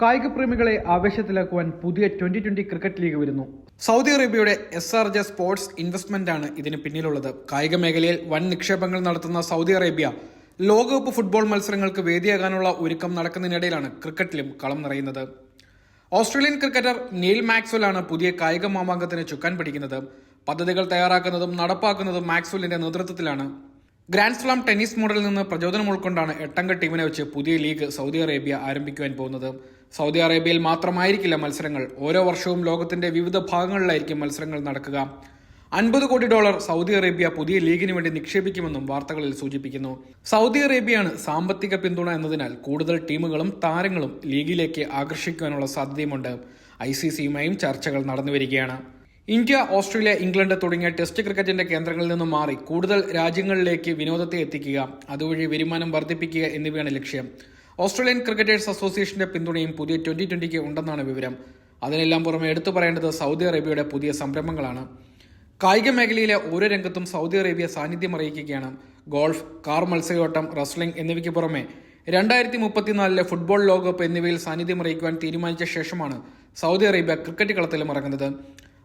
കായിക പ്രേമികളെ ആവേശത്തിലാക്കുവാൻ പുതിയ ട്വന്റി ട്വന്റി ക്രിക്കറ്റ് ലീഗ് വരുന്നു. സൗദി അറേബ്യയുടെ S R J sports investment ആണ് ഇതിന് പിന്നിലുള്ളത്. കായിക മേഖലയിൽ വൻ നിക്ഷേപങ്ങൾ നടത്തുന്ന സൗദി അറേബ്യ ലോകകപ്പ് ഫുട്ബോൾ മത്സരങ്ങൾക്ക് വേദിയാകാനുള്ള ഒരുക്കം നടക്കുന്നതിനിടയിലാണ് ക്രിക്കറ്റിലും കളം നിറയുന്നത്. ഓസ്ട്രേലിയൻ ക്രിക്കറ്റർ നീൽ മാക്സ്വൽ ആണ് പുതിയ കായിക മാമാങ്കത്തിന് ചുക്കാൻ പിടിക്കുന്നത്. പദ്ധതികൾ തയ്യാറാക്കുന്നതും നടപ്പാക്കുന്നതും മാക്സ്വലിന്റെ നേതൃത്വത്തിലാണ്. ഗ്രാൻഡ് സ്ലാം ടെന്നീസ് മോഡലിൽ നിന്ന് പ്രചോദനം ഉൾക്കൊണ്ടാണ് എട്ടംഗ ടീമിനെ വെച്ച് പുതിയ ലീഗ് സൗദി അറേബ്യ ആരംഭിക്കുവാൻ പോകുന്നത്. സൗദി അറേബ്യയിൽ മാത്രമായിരിക്കില്ല മത്സരങ്ങൾ. ഓരോ വർഷവും ലോകത്തിന്റെ വിവിധ ഭാഗങ്ങളിലായിരിക്കും മത്സരങ്ങൾ നടക്കുക. അൻപത് കോടി ഡോളർ സൗദി അറേബ്യ പുതിയ ലീഗിന് വേണ്ടി നിക്ഷേപിക്കുമെന്നും വാർത്തകളിൽ സൂചിപ്പിക്കുന്നു. സൗദി അറേബ്യയാണ് സാമ്പത്തിക പിന്തുണ എന്നതിനാൽ കൂടുതൽ ടീമുകളും താരങ്ങളും ലീഗിലേക്ക് ആകർഷിക്കുവാനുള്ള സാധ്യതയുമുണ്ട്. ഐ സി സിയുമായും ചർച്ചകൾ നടന്നുവരികയാണ് ഇന്ത്യ ഓസ്ട്രേലിയ ഇംഗ്ലണ്ട് തുടങ്ങിയ ടെസ്റ്റ് ക്രിക്കറ്റിന്റെ കേന്ദ്രങ്ങളിൽ നിന്നും മാറി കൂടുതൽ രാജ്യങ്ങളിലേക്ക് വിനോദത്തെ എത്തിക്കുക അതുവഴി വരുമാനം വർദ്ധിപ്പിക്കുക എന്നിവയാണ് ലക്ഷ്യം. ഓസ്ട്രേലിയൻ ക്രിക്കറ്റേഴ്സ് അസോസിയേഷന്റെ പിന്തുണയും പുതിയ ട്വന്റി ട്വന്റിക്ക് ഉണ്ടെന്നാണ് വിവരം. അതിനെല്ലാം പുറമെ എടുത്തു പറയേണ്ടത് സൗദി അറേബ്യയുടെ പുതിയ സംരംഭങ്ങളാണ്. കായിക മേഖലയിലെ ഓരോ രംഗത്തും സൗദി അറേബ്യ സാന്നിധ്യം അറിയിക്കുകയാണ്. ഗോൾഫ് കാർ മത്സരയോട്ടം റസ്ലിംഗ് എന്നിവയ്ക്ക് പുറമെ രണ്ടായിരത്തി മുപ്പത്തിനാലിലെ ഫുട്ബോൾ ലോകകപ്പ് എന്നിവയിൽ സാന്നിധ്യം അറിയിക്കുവാൻ തീരുമാനിച്ച ശേഷമാണ് സൗദി അറേബ്യ ക്രിക്കറ്റ് കളത്തിലും ഇറങ്ങുന്നത്.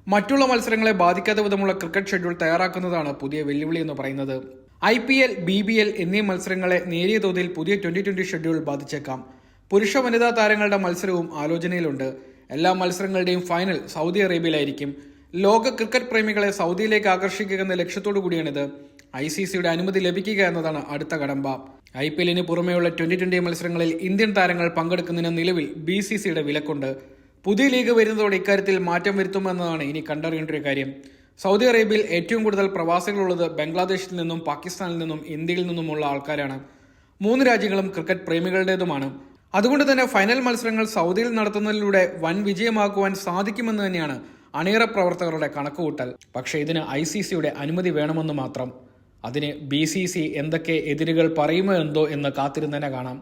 മറ്റുള്ള മത്സരങ്ങളെ ബാധിക്കാത്ത വിധമുള്ള ക്രിക്കറ്റ് ഷെഡ്യൂൾ തയ്യാറാക്കുന്നതാണ് പുതിയ വെല്ലുവിളി എന്ന് പറയുന്നത്. I P L B B L എന്നീ മത്സരങ്ങളെ നേരിയ തോതിൽ പുതിയ ട്വന്റി ട്വന്റി ഷെഡ്യൂൾ ബാധിച്ചേക്കാം. പുരുഷ വനിതാ താരങ്ങളുടെ മത്സരവും ആലോചനയിലുണ്ട്. എല്ലാ മത്സരങ്ങളുടെയും ഫൈനൽ സൗദി അറേബ്യയിലായിരിക്കും. ലോക ക്രിക്കറ്റ് പ്രേമികളെ സൗദിയിലേക്ക് ആകർഷിക്കുക എന്ന ലക്ഷ്യത്തോടു കൂടിയാണിത്. ഐ സി സിയുടെ അനുമതി ലഭിക്കുക എന്നതാണ് അടുത്ത കടമ്പ. ഐ പി എല്ലിന് പുറമെയുള്ള ട്വന്റി ട്വന്റി മത്സരങ്ങളിൽ ഇന്ത്യൻ താരങ്ങൾ പങ്കെടുക്കുന്നതിന് നിലവിൽ ബി സി സിയുടെ വിലക്കുണ്ട്. പുതിയ ലീഗ് വരുന്നതോടെ ഇക്കാര്യത്തിൽ മാറ്റം വരുത്തുമെന്നതാണ് ഇനി കണ്ടറിയേണ്ട ഒരു കാര്യം. സൗദി അറേബ്യയിൽ ഏറ്റവും കൂടുതൽ പ്രവാസികളുള്ളത് ബംഗ്ലാദേശിൽ നിന്നും പാകിസ്ഥാനിൽ നിന്നും ഇന്ത്യയിൽ നിന്നുമുള്ള ആൾക്കാരാണ്. മൂന്ന് രാജ്യങ്ങളും ക്രിക്കറ്റ് പ്രേമികളുടേതുമാണ്. അതുകൊണ്ട് തന്നെ ഫൈനൽ മത്സരങ്ങൾ സൗദിയിൽ നടത്തുന്നതിലൂടെ വൻ വിജയമാക്കുവാൻ സാധിക്കുമെന്ന് തന്നെയാണ് അണിയറ പ്രവർത്തകരുടെ കണക്കുകൂട്ടൽ. പക്ഷേ ഇതിന് ഐ സി സിയുടെ അനുമതി വേണമെന്ന് മാത്രം. അതിന് ബി സി സി എന്തൊക്കെ എതിരുകൾ പറയുമോ എന്തോ എന്ന് കാത്തിരുന്നതിനെ കാണാം.